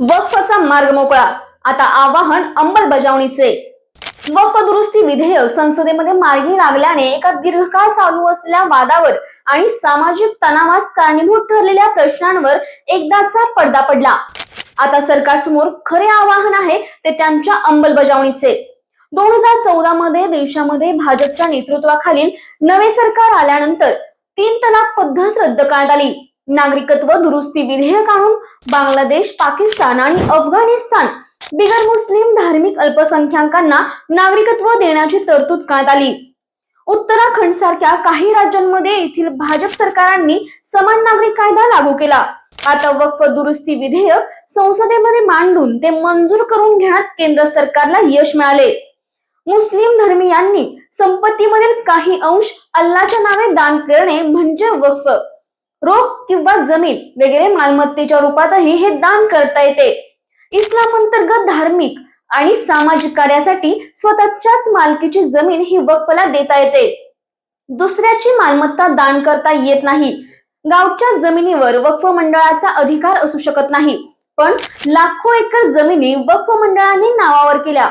वक्फचा मार्ग मोकळा. आता आवाहन अंमलबजावणीचे. वक्फ दुरुस्ती विधेयक संसदेमध्ये मार्गी लागल्याने एका दीर्घकाळ चालू असलेल्या वादावर आणि सामाजिक तणावास कारणीभूत ठरलेल्या प्रश्नांवर एकदाचा पडदा पडला. आता सरकारसमोर खरे आवाहन आहे ते त्यांच्या अंमलबजावणीचे. दोन हजार चौदा मध्ये देशामध्ये भाजपच्या नेतृत्वाखालील नवे सरकार आल्यानंतर तीन तलाक पद्धत रद्द करण्यात आली. नागरिकत्व दुरुस्ती विधेयक आणून बांगलादेश पाकिस्तान आणि अफगाणिस्तान बिगर मुस्लिम धार्मिक अल्पसंख्याकांना नागरिकत्व देण्याची तरतूद करण्यात आली. उत्तराखंड सारख्या काही राज्यांमध्ये येथील भाजप सरकारांनी समान नागरिक कायदा लागू केला. आता वक्फ दुरुस्ती विधेयक संसदेमध्ये मांडून ते मंजूर करून घेण्यात केंद्र सरकारला यश मिळाले. मुस्लिम धर्मीयांनी संपत्तीमधील काही अंश अल्लाच्या नावे दान करणे म्हणजे वक्फ. रोख किंवा जमीन वगैरे मालमत्तेच्या रूपातही हे दान करता येते. इस्लाम अंतर्गत धार्मिक आणि सामाजिक कार्यासाठी स्वतःच्याच मालकीची जमीन ही वक्फला देता येते. दुसऱ्याची मालमत्ता दान करता येत नाही. गावच्या जमिनीवर वक्फ मंडळाचा अधिकार असू शकत नाही. पण लाखो एकर जमिनी वक्फ मंडळाने नावावर केल्या.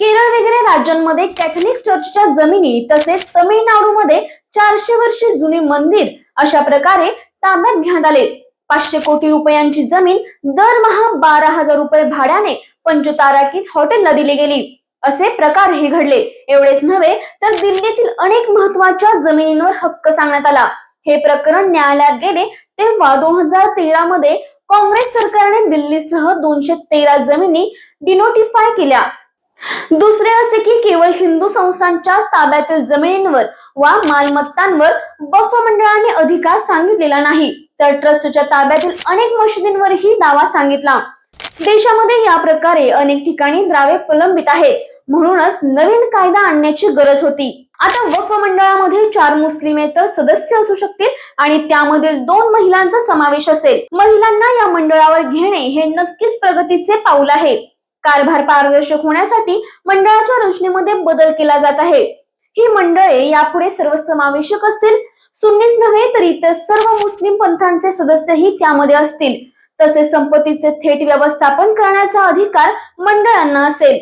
केरळ वगैरे राज्यांमध्ये कॅथलिक चर्चच्या जमिनी तसेच तमिळनाडूमध्ये चारशे वर्षे जुने मंदिर अशा प्रकारे ताब्यात घेण्यात आले. पाचशे कोटी रुपयांची जमीन दरमहा बारा हजार रुपये भाड्याने पंचताराकीत हॉटेलला दिली गेली. असे प्रकार हे घडले. एवढेच नव्हे तर दिल्लीतील अनेक महत्त्वाच्या जमिनींवर हक्क सांगण्यात आला. हे प्रकरण न्यायालयात गेले तेव्हा दोन हजार तेरा मध्ये काँग्रेस सरकारने दिल्लीसह दोनशे तेरा जमिनी डिनोटिफाय केल्या. दुसरे असे की केवळ हिंदू संस्थांच्या ताब्यातील जमिनींवर वा मालमत्तांवर वक्फ मंडळाने अधिकार सांगितलेला नाही. तर ट्रस्टच्या ताब्यातील अनेक मशिदींवरही दावा सांगितला. देशामध्ये या प्रकारे अनेक ठिकाणी द्रावे प्रलंबित आहे म्हणूनच नवीन कायदा आणण्याची गरज होती. आता वक्फ मंडळामध्ये चार मुस्लिमेतर सदस्य असू शकतील आणि त्यामधील दोन महिलांचा समावेश असेल. महिलांना या मंडळावर घेणे हे नक्कीच प्रगतीचे पाऊल आहे. कारभार पारदर्शक होण्यासाठी मंडळाच्या रचनेमध्ये बदल केला जात आहे. ही मंडळे यापुढे सर्वसमावेशक असतील? सुन्नीच नव्हे तर इतर सर्व मुस्लिम पंथांचे सदस्यही त्यामध्ये असतील. तसेच संपत्तीचे थेट व्यवस्थापन करण्याचा अधिकार मंडळांना असेल.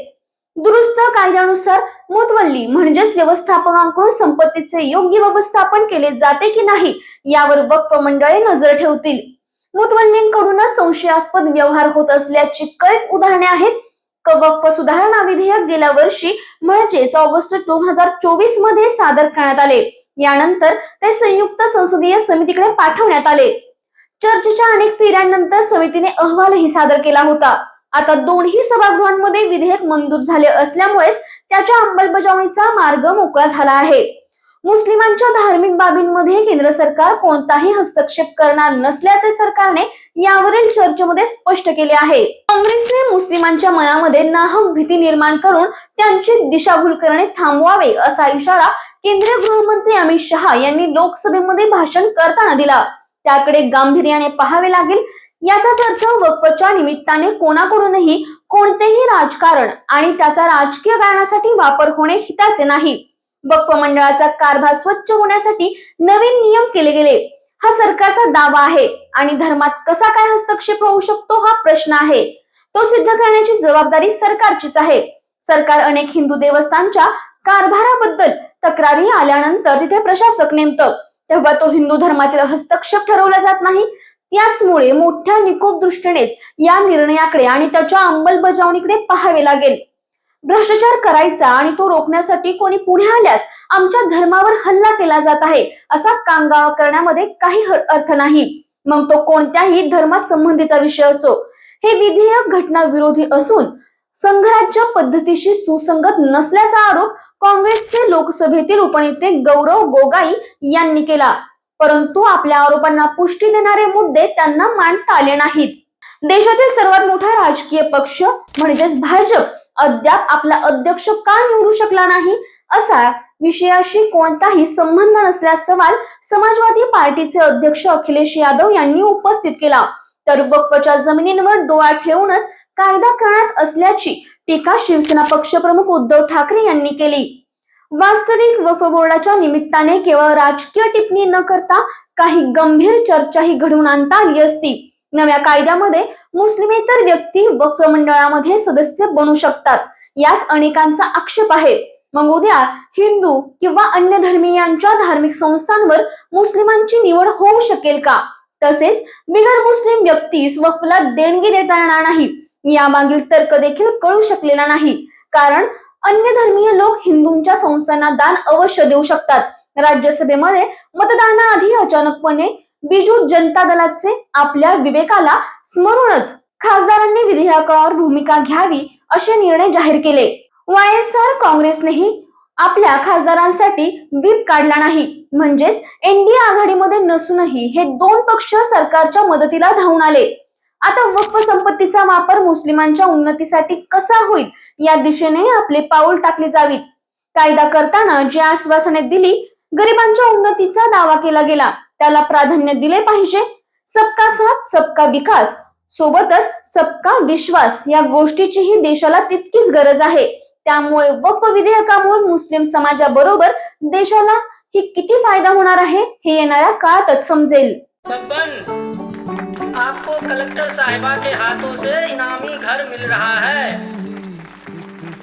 दुरुस्त कायद्यानुसार मुतवल्ली म्हणजेच व्यवस्थापनाकडून संपत्तीचे योग्य व्यवस्थापन केले जाते की नाही यावर वक्फ मंडळे नजर ठेवतील. मुतवल्लींकडूनच संशयास्पद व्यवहार होत असल्याची कैक उदाहरणे आहेत क सुधारणा विधेयक गेल्या वर्षी म्हणजेच ऑगस्ट दोन हजार चोवीसमध्ये सादर करण्यात आले. यानंतर ते संयुक्त संसदीय समितीकडे पाठवण्यात आले. चर्चेच्या अनेक फेऱ्यांनंतर समितीने अहवालही सादर केला होता. आता दोन्ही सभागृहांमध्ये विधेयक मंजूर झाले असल्यामुळेच त्याच्या अंमलबजावणीचा मार्ग मोकळा झाला आहे. मुस्लिमांच्या धार्मिक बाबींमध्ये केंद्र सरकार कोणताही हस्तक्षेप करणार नसल्याचे सरकारने यावरील चर्चेमध्ये स्पष्ट केले आहे. काँग्रेसने मुस्लिमांच्या मनामध्ये नाहक भीती निर्माण करून त्यांची दिशाभूल करणे थांबवावे असा इशारा केंद्रीय गृहमंत्री अमित शहा यांनी लोकसभेमध्ये भाषण करताना दिला. त्याकडे गांभीर्याने पाहावे लागेल. याचाच अर्थ वक्फच्या निमित्ताने कोणाकडूनही कोणतेही राजकारण आणि त्याचा राजकीय कारणासाठी वापर होणे हिताचे नाही. वक्फ मंडळाचा कारभार स्वच्छ होण्यासाठी नवीन नियम केले गेले. हा सरकारचा दावा आहे आणि धर्मात कसा काय हस्तक्षेप होऊ शकतो हा प्रश्न आहे. तो सिद्ध करण्याची जबाबदारी सरकारचीच आहे. सरकार अनेक हिंदू देवस्थानच्या कारभाराबद्दल तक्रारी आल्यानंतर तिथे प्रशासक नेमतं. तेव्हा तो हिंदू धर्मातील हस्तक्षेप ठरवला जात नाही. त्याचमुळे मोठ्या निकोप दृष्टीनेच या निर्णयाकडे आणि त्याच्या अंमलबजावणीकडे पाहावे लागेल. भ्रष्टाचार करायचा आणि तो रोखण्यासाठी कोणी पुढे आल्यास आमच्या धर्मावर हल्ला केला जात आहे. असा कांगावा करण्यामध्ये काही अर्थ नाही. मग तो कोणत्याही धर्मासंबंधीचा विषय असो हे विधेयक घटना विरोधी असून संघराज्य पद्धतीशी सुसंगत नसल्याचा आरोप काँग्रेसचे लोकसभेतील उपनेते गौरव गोगाई यांनी केला. परंतु आपल्या आरोपांना पुष्टी देणारे मुद्दे त्यांना मांडता आले नाहीत. देशातील सर्वात मोठा राजकीय पक्ष म्हणजेच भाजप. अद्याप आपला अध्यक्ष का निवडू शकला नाही? असा विषयाशी कोणताही संबंध नसल्यास सवाल समाजवादी पार्टीचे अध्यक्ष अखिलेश यादव यांनी उपस्थित केला. तर वक्फच्या जमिनींवर डोळा ठेवूनच कायदा करण्यात असल्याची टीका शिवसेना पक्षप्रमुख उद्धव ठाकरे यांनी केली. वास्तविक वक्फ बोर्डाच्या निमित्ताने केवळ राजकीय टिप्पणी न करता काही गंभीर चर्चाही घडवून आणता आली असती. नव्या कायद्यामध्ये मुस्लिमेतर व्यक्ती वक्फ मंडळामध्ये सदस्य बनू शकतात. यास अनेकांचा आक्षेप आहे. मग उद्या हिंदू किंवा अन्य धर्मीयांच्या धार्मिक संस्थांवर मुस्लिमांची निवड होऊ शकेल का? तसेच बिगर मुस्लिम व्यक्तीस वक्फला देणगी देता येणार नाही. यामागील तर्क देखील कळू शकलेला नाही. कारण अन्य धर्मीय लोक हिंदूंच्या संस्थांना दान अवश्य देऊ शकतात. राज्यसभेमध्ये मतदानाआधी अचानकपणे बिजू जनता दलाचे आपल्या विवेकाला स्मरूनच खासदारांनी विधेयकावर भूमिका घ्यावी असे निर्णय जाहीर केले. वाय एस आर काँग्रेसनेही आपल्या खासदारांसाठी व्हीप काढला नाही. म्हणजेच एनडीए आघाडीमध्ये नसूनही हे दोन पक्ष सरकारच्या मदतीला धावून आले. आता वक्फ संपत्तीचा वापर मुस्लिमांच्या उन्नतीसाठी कसा होईल या दिशेने आपले पाऊल टाकले जावीत. कायदा करताना जी आश्वासने दिली गरिबांच्या उन्नतीचा दावा केला गेला. त्याला प्राधान्य दिले पाहिजे. सबका साथ सबका विकास सोबतच सबका विश्वास या गोष्टीचीही देशाला तितकीच गरज आहे. त्यामुळे वक्फ विधेयकामुळे मुस्लिम समाजाबरोबर देशाला ही किती फायदा होणार आहे हे येणाऱ्या काळातच समजेल. बब्बन आपको कलेक्टर साहिबा के हाथों से इनामी घर मिल रहा है।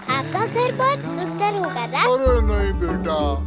आपका घर बहुत सुंदर होगा ना? अरे नहीं बेटा।